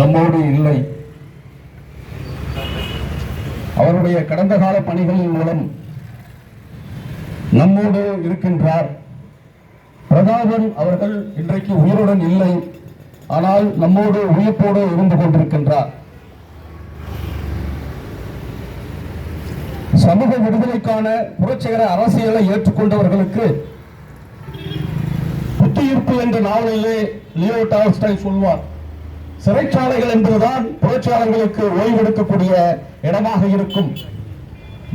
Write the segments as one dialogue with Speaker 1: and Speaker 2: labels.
Speaker 1: நம்மோடு இல்லை. அவருடைய கடந்த கால பணிகளின் மூலம் நம்மோடு இருக்கின்றார். பிரதாபன் அவர்கள் இன்றைக்கு உயிருடன் இல்லை. ஆனால் நம்மோடு உயிர்ப்போடு இருந்து கொண்டிருக்கின்றார். சமூக விடுதலைக்கான புரட்சிகர அரசியலை ஏற்றுக்கொண்டவர்களுக்கு புத்துயிர்ப்பு என்ற நாவலிலே லியோ டால்ஸ்டாய் சொல்வார். சிறைச்சாலைகள் என்பதுதான் புரட்சியாளர்களுக்கு ஓய்வெடுக்கக்கூடிய இடமாக இருக்கும்.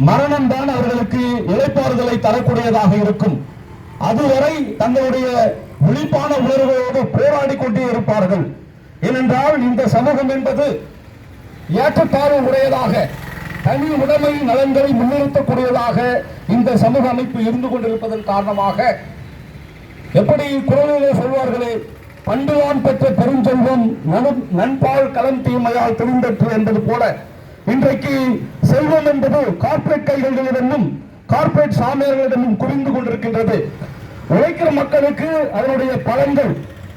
Speaker 1: மரணம் தான் அவர்களுக்கு இழைப்பாறுதலை தரக்கூடியதாக இருக்கும். அதுவரை தங்களுடைய விழிப்பான உணர்வுகளோடு போராடி கொண்டே இருப்பார்கள். ஏனென்றால் இந்த சமூகம் என்பது ஏற்றத்தாழ்வு உடையதாக தனி உடைமை நலன்களை முன்னிறுத்தக்கூடியதாக இந்த சமூக அமைப்பு இருந்து கொண்டிருப்பதன் காரணமாக எப்படி குரலிலே சொல்வார்களே பண்டுவான் பெற்ற பெருஞ்செல்வம் நண்பால் கலம் தீமையால் தெரிந்தற்று என்பது போல இன்றைக்கு செல்வம் என்பது கார்ப்பரேட் கைகளிடமும் கார்ப்பரேட் சாமியார்களிடமும் குவிந்து கொண்டிருக்கின்றது. உழைக்கிற மக்களுக்கு அதனுடைய பலன்கள்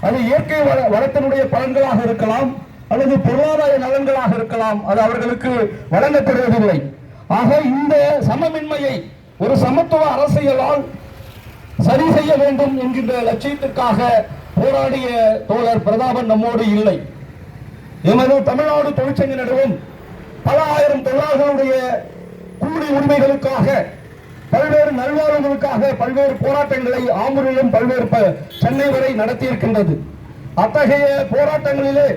Speaker 1: அது இயற்கை வள வளத்தினுடைய பலன்களாக இருக்கலாம் அல்லது பொருளாதார நலன்களாக இருக்கலாம் அது அவர்களுக்கு வழங்கப்படுவதில்லை. ஆக இந்த சமமின்மையை ஒரு சமத்துவ அரசியலால் சரி செய்ய வேண்டும் என்கின்ற லட்சியத்திற்காக போராடிய தோழர் பிரதாபன் நம்மோடு இல்லை. எமது தமிழ்நாடு தொழிற்சங்க நடுவும் பல ஆயிரம் தொழிலாளர்களுடைய கூலி உரிமைகளுக்காக பல்வேறு நல்வாழ்வுகளுக்காக பல்வேறு போராட்டங்களை ஆம்பூரிலும் பல்வேறு ப- சென்னை வரை நடத்தியிருக்கின்றது. அத்தகைய போராட்டங்களிலே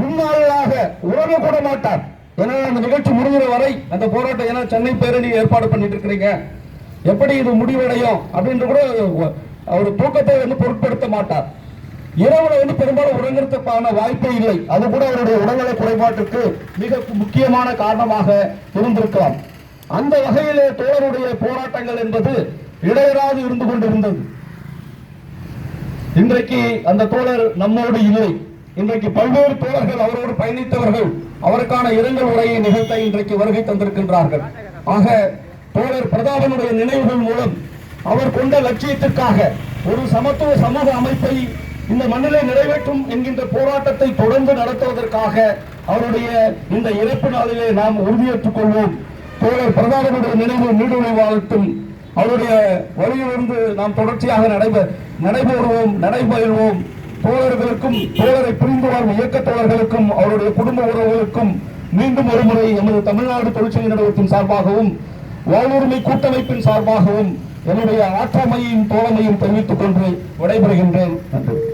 Speaker 1: முன்னாளாக உறவு கூட மாட்டார். ஏன்னா அந்த நிகழ்ச்சி முடிகிற வரை அந்த போராட்டம் ஏன்னா சென்னை பேரணி ஏற்பாடு பண்ணிட்டு இருக்கிறீங்க எப்படி இது முடிவடையும் அப்படின்ற கூட அவர் தூக்கத்தை வந்து பொருட்படுத்த மாட்டார். இரவுல வந்து பெரும்பாலும் உறங்குறதுக்கான வாய்ப்பே இல்லை. அது கூட அவருடைய உடல்நல குறைபாட்டுக்கு மிக முக்கியமான காரணமாக இருந்திருக்கலாம். அந்த வகையிலே தோழருடைய போராட்டங்கள் என்பது இடையராது இருந்து கொண்டிருந்தது. இன்றைக்கு அந்த தோழர் நம்மோடு இல்லை. இன்றைக்கு பல்வேறு தோழர்கள் அவரோடு பயணித்தவர்கள் அவருக்கான இரங்கல் உரையை நிகழ்த்த இன்றைக்கு வருகை தந்திருக்கின்றார்கள். ஆக தோழர் பிரதாபனுடைய நினைவுகள் மூலம் அவர் கொண்ட லட்சியத்திற்காக ஒரு சமத்துவ சமூக அமைப்பை இந்த மண்ணிலே நிறைவேற்றும் என்கின்ற போராட்டத்தை தொடர்ந்து நடத்துவதற்காக அவருடைய இந்த இறப்பு நாளிலே நாம் உறுதியேற்றுக் கொள்வோம். தோழர் பிரதாபனுடைய நினைவு நீடுமை வாழ்த்தும். அவருடைய வழியிலிருந்து நாம் தொடர்ச்சியாக நடைபெ நடைபெறுவோம் நடைபெறுவோம் தோழர்களுக்கும் தோழரை புரிந்து வாழும் இயக்க தோழர்களுக்கும் அவருடைய குடும்ப உறவுகளுக்கும் மீண்டும் ஒருமுறை எமது தமிழ்நாடு தொழிற்சங்க நிறுவனத்தின் சார்பாகவும் வாழ்வுரிமை கூட்டமைப்பின் சார்பாகவும் என்னுடைய ஆற்றமையும் தோழமையும் தெரிவித்துக் கொண்டு விடைபெறுகின்றேன். நன்றி.